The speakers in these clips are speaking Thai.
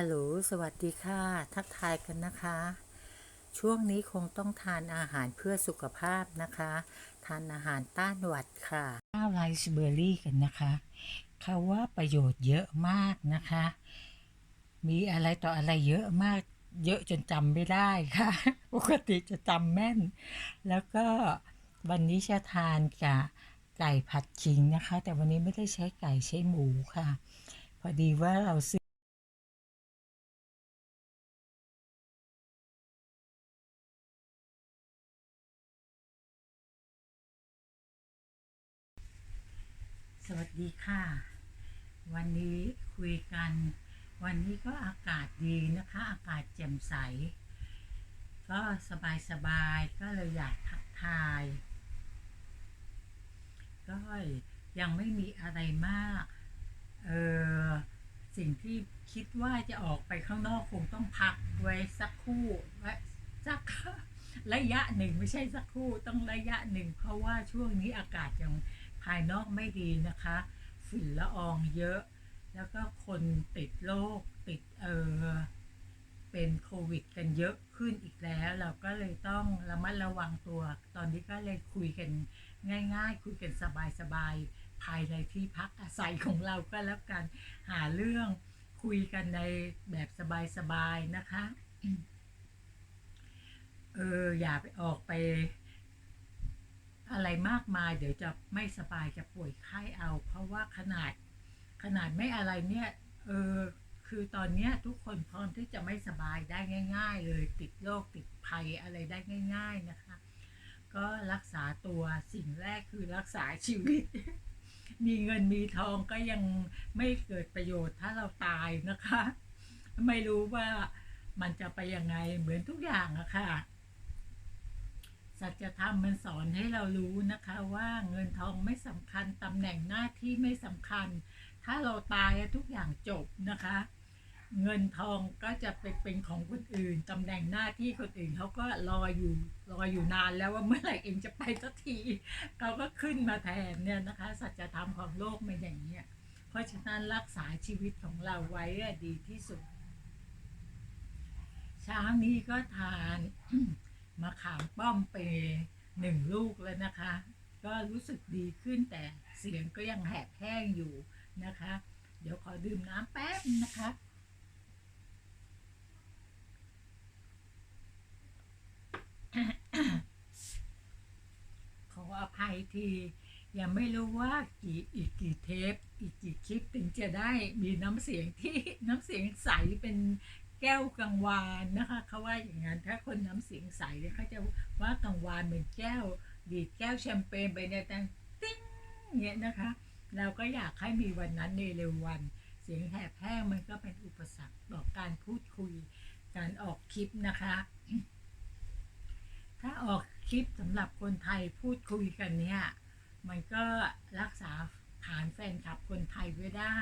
ฮัลโหล สวัสดีค่ะ ทักทายกันนะคะ ช่วงนี้คงต้องทานอาหารเพื่อสุขภาพนะคะ ทานอาหารต้านหวัดค่ะ ข้าวไรซ์เบอร์รี่กันนะคะเขาว่าประโยชน์เยอะมากนะคะ มีอะไรต่ออะไรเยอะมาก เยอะจนจำไม่ได้ค่ะ ปกติจะจำแม่น แล้วก็วันนี้จะทานกับไก่ผัดขิงนะคะ แต่วันนี้ไม่ได้ใช้ไก่ใช้หมูค่ะ พอดีว่าเราซื้อ วัสดีค่ะ วันนี้คุยกัน วันนี้ก็อากาศดีนะคะ อากาศแจ่มใส ก็สบายสบายๆก็เลยอยากทักทาย ก็ยังไม่มีอะไรมากเออสิ่งที่คิดว่าจะออกไปข้างนอกคงต้องพักไว้สักคู่ไว้สักระยะหนึ่งไม่ใช่สักคู่ต้องระยะหนึ่ง เพราะว่าช่วงนี้อากาศยัง ภายนอกไม่ดีนะคะฝุ่นละอองเยอะ แล้วก็คนติดโรคติดเออเป็นโควิด กันเยอะขึ้นอีกแล้ว เราก็เลยต้องระมัดระวังตัว ตอนนี้ก็เลยคุยกันง่าย ๆ คุยกันสบายๆภายในที่พักอาศัยของเราก็แล้วกันหาเรื่องคุยกันในแบบสบายๆนะคะเอออย่าไปออกไป อะไรมากมาย เดี๋ยวจะไม่สบายจะป่วยไข้เอา เพราะว่าขนาดขนาดไม่อะไรเนี่ยเออคือตอนเนี้ยทุกคนพร้อมที่จะไม่สบายได้ง่าย ๆ เลยติดโรคติดภัยอะไรได้ง่าย ๆนะคะ ก็รักษาตัวสิ่งแรกคือรักษาชีวิต มีเงินมีทองก็ยังไม่เกิดประโยชน์ถ้าเราตายนะคะ ไม่รู้ว่ามันจะไปยังไงเหมือนทุกอย่างอะค่ะ สัจธรรมมันสอนให้เรารู้นะคะว่าเงินทองไม่สำคัญตำแหน่งหน้าที่ไม่สำคัญ ถ้าเราตายทุกอย่างจบนะคะ เงินทองก็จะไปเป็นของคนอื่นตำแหน่งหน้าที่คนอื่นเขาก็รออยู่รออยู่นานแล้วว่าเมื่อไหร่เองจะไปสักทีเขาก็ขึ้นมาแทนเนี่ยนะคะ สัจธรรมของโลกมันอย่างนี้ยเพราะฉะนั้นรักษาชีวิตของเราไว้ดีที่สุด เช้านี้ก็ทาน มะขามป้อมไปหนึ่งลูกแล้วนะคะ ก็รู้สึกดีขึ้นแต่เสียงก็ยังแหบแห้งอยู่นะคะ เดี๋ยวขอดื่มน้ำแป๊บนะคะขออภัยทียังไม่รู้ว่ากี่อีกกี่เทป อีกกี่คลิปถึงจะได้มีน้ำเสียงที่น้ำเสียงใสเป็น ก้วกังวานนะคะเขาว่าอย่างนั้นถ้าคนน้ำเสียงใสเนี่ยเขาจะว่ากังวานเหมือนแก้ว ดีดแก้วแชมเปญไปในแต่ติ้งเนี่ยนะคะ เราก็อยากให้มีวันนั้นในเร็ววัน เสียงแหบแห้งมันก็เป็นอุปสรรคต่อการพูดคุย การออกคลิปนะคะ ถ้าออกคลิปสำหรับคนไทยพูดคุยกันเนี่ยมันก็รักษาฐานแฟนคลับคนไทยไว้ได้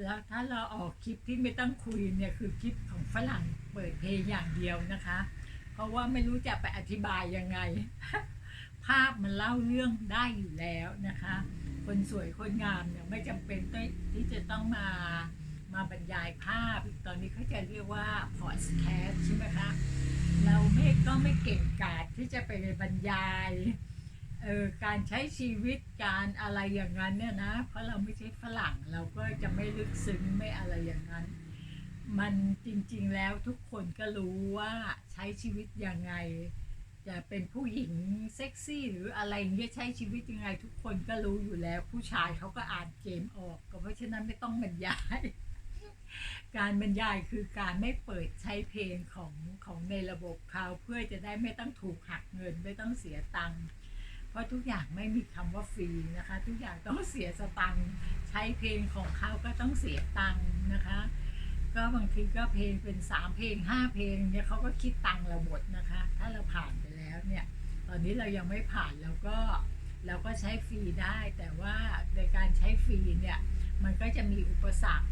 แล้วถ้าเราออกคลิปที่ไม่ต้องคุยเนี่ยคือคลิปของฝรั่งเปิดเพลงอย่างเดียวนะคะ เพราะว่าไม่รู้จะไปอธิบายยังไง ภาพมันเล่าเรื่องได้อยู่แล้วนะคะ คนสวยคนงามเนี่ยไม่จำเป็นต้องที่จะต้องมามาบรรยายภาพ ตอนนี้เขาจะเรียกว่าพอดแคสต์ใช่ไหมคะ เราไม่ก็ไม่เก่งกาจที่จะไปบรรยาย เออการใช้ชีวิตการอะไรอย่างนั้นเนี่ยนะ เพราะเราไม่ใช่ฝรั่งเราก็จะไม่ลึกซึ้งไม่อะไรอย่างนั้น มันจริงๆแล้วทุกคนก็รู้ว่าใช้ชีวิตยังไง จะเป็นผู้หญิงเซ็กซี่หรืออะไรเงี้ยใช้ชีวิตยังไง ทุกคนก็รู้อยู่แล้ว ผู้ชายเขาก็อ่านเกมออก ก็เพราะฉะนั้นไม่ต้องบรรยาย การบรรยายคือการไม่เปิดใช้เพลงของของในระบบเขาเพื่อจะได้ไม่ต้องถูกหักเงินไม่ต้องเสียตังค์ เพราะทุกอย่างไม่มีคำว่าฟรีนะคะ ทุกอย่างต้องเสียสตังค์ใช้เพลงของเขาก็ต้องเสียตังค์นะคะ ก็บางทีก็เพลงเป็นสามเพลงห้าเพลงเนี่ยเขาก็คิดตังค์เราหมดนะคะ ถ้าเราผ่านไปแล้วเนี่ยตอนนี้เรายังไม่ผ่านเราก็เราก็ใช้ฟรีได้ แต่ว่าในการใช้ฟรีเนี่ยมันก็จะมีอุปสรรค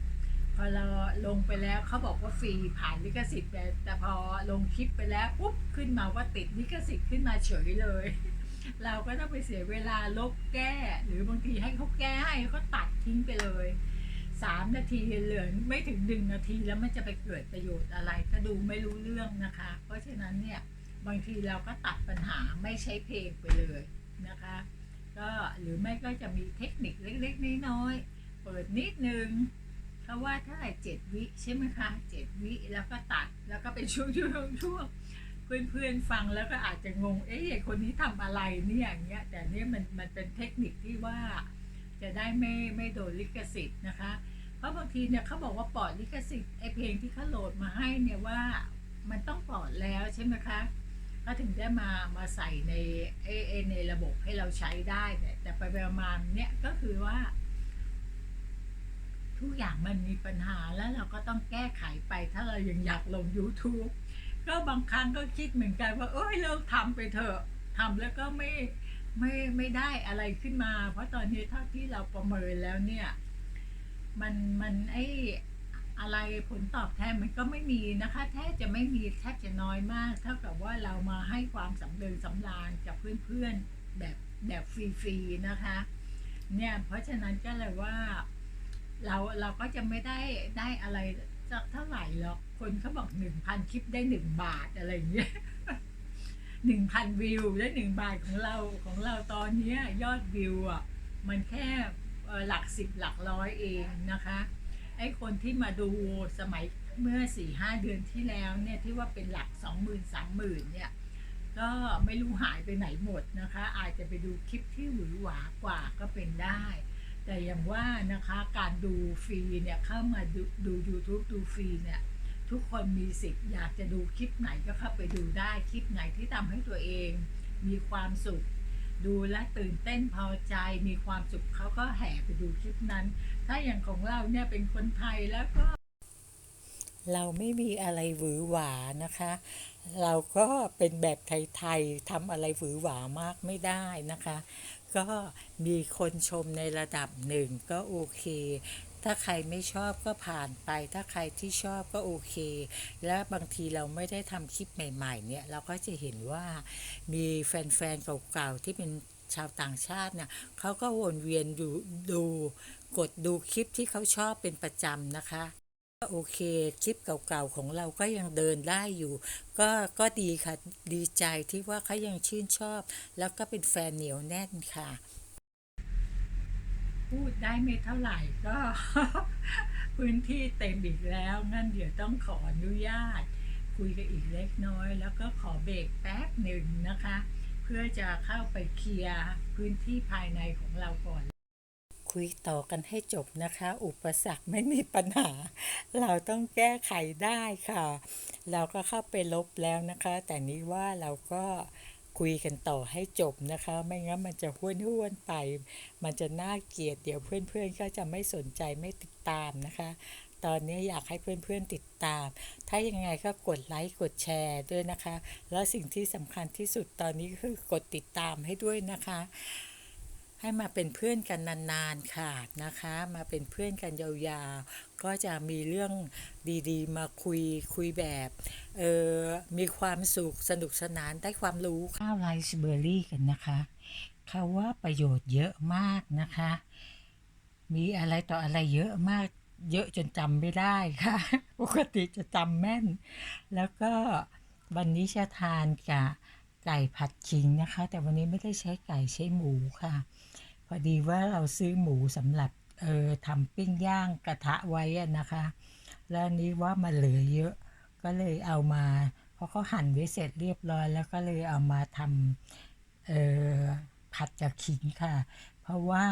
พอเราลงไปแล้วเขาบอกว่าฟรีผ่านลิขสิทธิ์แต่แต่พอลงคลิปไปแล้วปุ๊บขึ้นมาว่าติดลิขสิทธิ์ขึ้นมาเฉยเลย เราก็ต้องไปเสียเวลาลบแก้ หรือบางทีให้เขาแก้ให้เขาตัดทิ้งไปเลยสามนาทีเหลือไม่ถึงหนึ่งนาทีแล้วมันจะไปเกิดประโยชน์อะไร ก็ดูไม่รู้เรื่องนะคะ เพราะฉะนั้นเนี่ยบางทีเราก็ตัดปัญหาไม่ใช้เพลงไปเลยนะคะ ก็หรือไม่ก็จะมีเทคนิคเล็กๆน้อยๆเปิดนิดนึงเขาะว่าเท่าไหร่เจ็ดวิใช่ไหมคะเจ็ดวิแล้วก็ตัดแล้วก็เป็นช่วงๆช่วงๆ เพื่อนๆฟังแล้วก็อาจจะงง เอ๊ะคนนี้ทำอะไรเนี่ยอย่างเงี้ย แต่เนี่ยมันมันเป็นเทคนิคที่ว่า จะได้ไม่ไม่โดนลิขสิทธิ์นะคะ เพราะบางทีเนี่ยเขาบอกว่าปลอดลิขสิทธิ์ไอเพลงที่เขาโหลดมาให้เนี่ยว่ามันต้องปลอดแล้วใช่ไหมคะเขาถึงได้มามาใส่ในเอในระบบให้เราใช้ได้แต่แต่ไปประมาณเนี่ยก็คือว่า ทุกอย่างมันมีปัญหาแล้วเราก็ต้องแก้ไขไปถ้าเรายังอยากลง YouTube ก็บางครั้งก็คิดเหมือนกันว่า เอ้ยเราทำไปเถอะทำแล้วก็ไม่ไม่ไม่ได้อะไรขึ้นมา เพราะตอนนี้เท่าที่เราประเมินแล้วเนี่ย มันมันไออะไรผลตอบแทนมันก็ไม่มีนะคะแทบจะไม่มีแทบจะน้อยมาก เท่ากับว่าเรามาให้ความสำเริญสำราญกับเพื่อนๆแบบแบบฟรีๆนะคะเนี่ยเพราะฉะนั้นก็เลยว่า เราเราก็จะไม่ได้ได้อะไรสักเท่าไหร่หรอก คนเขาบอกหนึ่งพันคลิปได้หนึ่งบาทอะไรอย่างเงี้ยหนึ่งพันวิวได้หนึ่งบาทของเราของเราตอนเนี้ยยอดวิวอะมันแค่หลักสิบหลักร้อยเองนะคะไอ้คนที่มาดูสมัยเมื่อสี่ห้าเดือนที่แล้วเนี่ยที่ว่าเป็นหลักสองหมื่นสามหมื่นเนี่ยก็ไม่รู้หายไปไหนหมดนะคะ อาจจะไปดูคลิปที่หวือหวากว่าก็เป็นได้ แต่อย่างว่านะคะการดูฟรีเนี่ยเข้ามาดูดู YouTube ดูฟรีเนี่ย ทุกคนมีสิทธิ์อยากจะดูคลิปไหนก็เข้าไปดูได้คลิปไหนที่ทำให้ตัวเอง มีความสุข ดูและตื่นเต้นพอใจ มีความสุขเขาก็แห่ไปดูคลิปนั้น ถ้าอย่างของเราเนี่ยเป็นคนไทยแล้วก็ เราไม่มีอะไรหวือหวานะคะ เราก็เป็นแบบไทยๆทำอะไรหวือหวามากไม่ได้นะคะ ก็มีคนชมในระดับหนึ่งก็โอเค ถ้าใครไม่ชอบก็ผ่านไป ถ้าใครที่ชอบก็โอเค และบางทีเราไม่ได้ทำคลิปใหม่ๆเนี่ยเราก็จะเห็นว่ามีแฟนๆเก่าๆที่เป็นชาวต่างชาติเนี่ยเขาก็วนเวียนดูดู กดดูคลิปที่เขาชอบเป็นประจำนะคะก็โอเค คลิปเก่าๆของเราก็ยังเดินได้อยู่ ก็ก็ดีค่ะ ดีใจที่ว่าเขายังชื่นชอบ แล้วก็เป็นแฟนเหนียวแน่นค่ะ พูดได้ไม่เท่าไหร่ก็ พื้นที่เต็มอีกแล้วงั้นเดี๋ยวต้องขออนุญาต คุยกันอีกเล็กน้อย แล้วก็ขอเบรกแป๊บหนึ่งนะคะ เพื่อจะเข้าไปเคลียร์พื้นที่ภายในของเราก่อนคุยต่อกันให้จบนะคะ อุปสรรคไม่มีปัญหา เราต้องแก้ไขได้ค่ะ เราก็เข้าไปลบแล้วนะคะ แต่นี้ว่าเราก็ คุยกันต่อให้จบนะคะ ไม่งั้นมันจะห้วนห้วนไป มันจะน่าเกลียดเดี๋ยวเพื่อนๆก็จะไม่สนใจไม่ติดตามนะคะ ตอนนี้อยากให้เพื่อนๆติดตาม ถ้ายังไงก็กดไลค์กดแชร์ด้วยนะคะ แล้วสิ่งที่สำคัญที่สุดตอนนี้คือกดติดตามให้ด้วยนะคะ ให้มาเป็นเพื่อนกันนานๆค่ะนะคะ มาเป็นเพื่อนกันยาวๆ ก็จะมีเรื่องดีๆ มาคุยคุยแบบเออมีความสุขสนุกสนานได้ความรู้ข้าวไรซ์เบอร์รี่กันนะคะเขาว่าประโยชน์เยอะมากนะคะ มีอะไรต่ออะไรเยอะมากเยอะจนจำไม่ได้ค่ะ ปกติจะจำแม่น แล้วก็วันนี้จะทานกับ ไก่ผัดขิงนะคะ แต่วันนี้ไม่ได้ใช้ไก่ใช้หมูค่ะ พอดีว่าเราซื้อหมูสำหรับเออทำปิ้งย่างกระทะไว้นะคะ แล้วนนี้ว่ามันเหลือเยอะก็เลยเอามาเพราะเขาหั่นไว้เสร็จเรียบร้อย แล้วก็เลยเอามาทำเออผัดกับขิงค่ะ เพราะว่า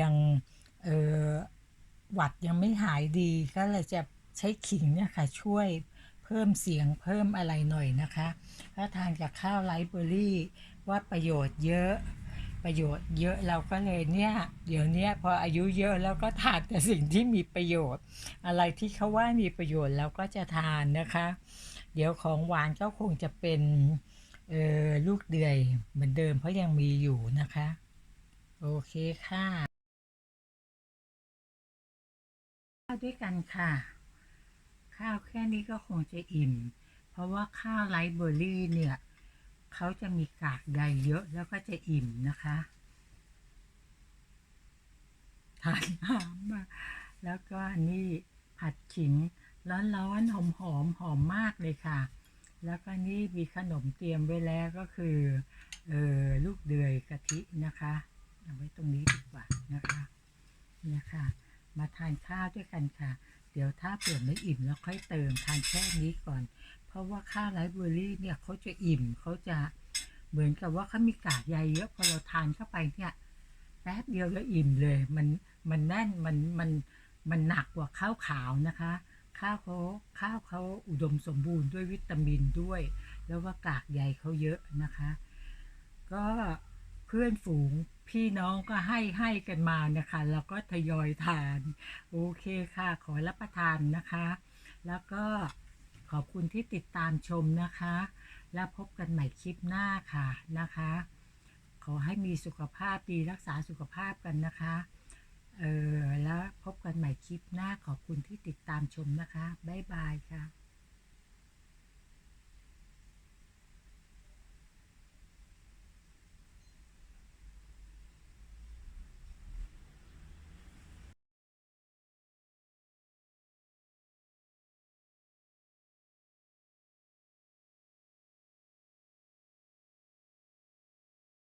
ยังเออหวัดยังไม่หายดีก็เลยจะใช้ขิงเนี่ยค่ะช่วย เพิ่มเสียงเพิ่มอะไรหน่อยนะคะถ้าทานกับข้าวไรซ์เบอร์รี่ว่าประโยชน์เยอะประโยชน์เยอะเราก็เลยเนี่ย เดี๋ยวนี้พออายุเยอะแล้วก็ทานแต่สิ่งที่มีประโยชน์ อะไรที่เขาว่ามีประโยชน์เราก็จะทานนะคะ เดี๋ยวของหวานก็คงจะเป็นเออลูกเดือยเหมือนเดิมเพราะยังมีอยู่นะคะ โอเคค่ะข้าด้วยกันค่ะ ข้าวแค่นี้ก็คงจะอิ่ม เพราะว่าข้าวไรซ์เบอร์รี่เนี่ยเขาจะมีกากใยเยอะแล้วก็จะอิ่มนะคะทานน้ำมาแล้วก็นนี้ผัดขิงร้อนๆหอมหอมๆหอมมากเลยค่ะ แล้วก็นี่มีขนมเตรียมไว้แล้วก็คือเออลูกเดือยกะทินะคะเอาไว้ตรงนี้ดีกว่านะคะนี่ค่ะมาทานข้าวด้วยกันค่ะ เดี๋ยวถ้าเผื่อไม่อิ่มแล้วค่อยเติมทานแค่นี้ก่อน เพราะว่าข้าวไรซ์เบอร์รี่เนี่ยเขาจะอิ่มเขาจะเหมือนกับว่าเขามีกากใยเยอะพอเราทานเข้าไปเนี่ยแป๊บเดียวแล้วอิ่มเลย มันมันแน่นมันมันมันหนักกว่าข้าวขาวนะคะ ข้าวเขาข้าวเขาอุดมสมบูรณ์ด้วยวิตามินด้วย แล้วก็กากใยเขาเยอะนะคะ ก็ เพื่อนฝูงพี่น้องก็ให้ให้กันมานะคะแล้วก็ทยอยทาน โอเคค่ะ ขอรับประทานนะคะ แล้วก็ขอบคุณที่ติดตามชมนะคะ แล้วพบกันใหม่คลิปหน้าค่ะนะคะ ขอให้มีสุขภาพดีรักษาสุขภาพกันนะคะเออแล้วพบกันใหม่คลิปหน้าขอบคุณที่ติดตามชมนะคะ บ๊ายบายค่ะ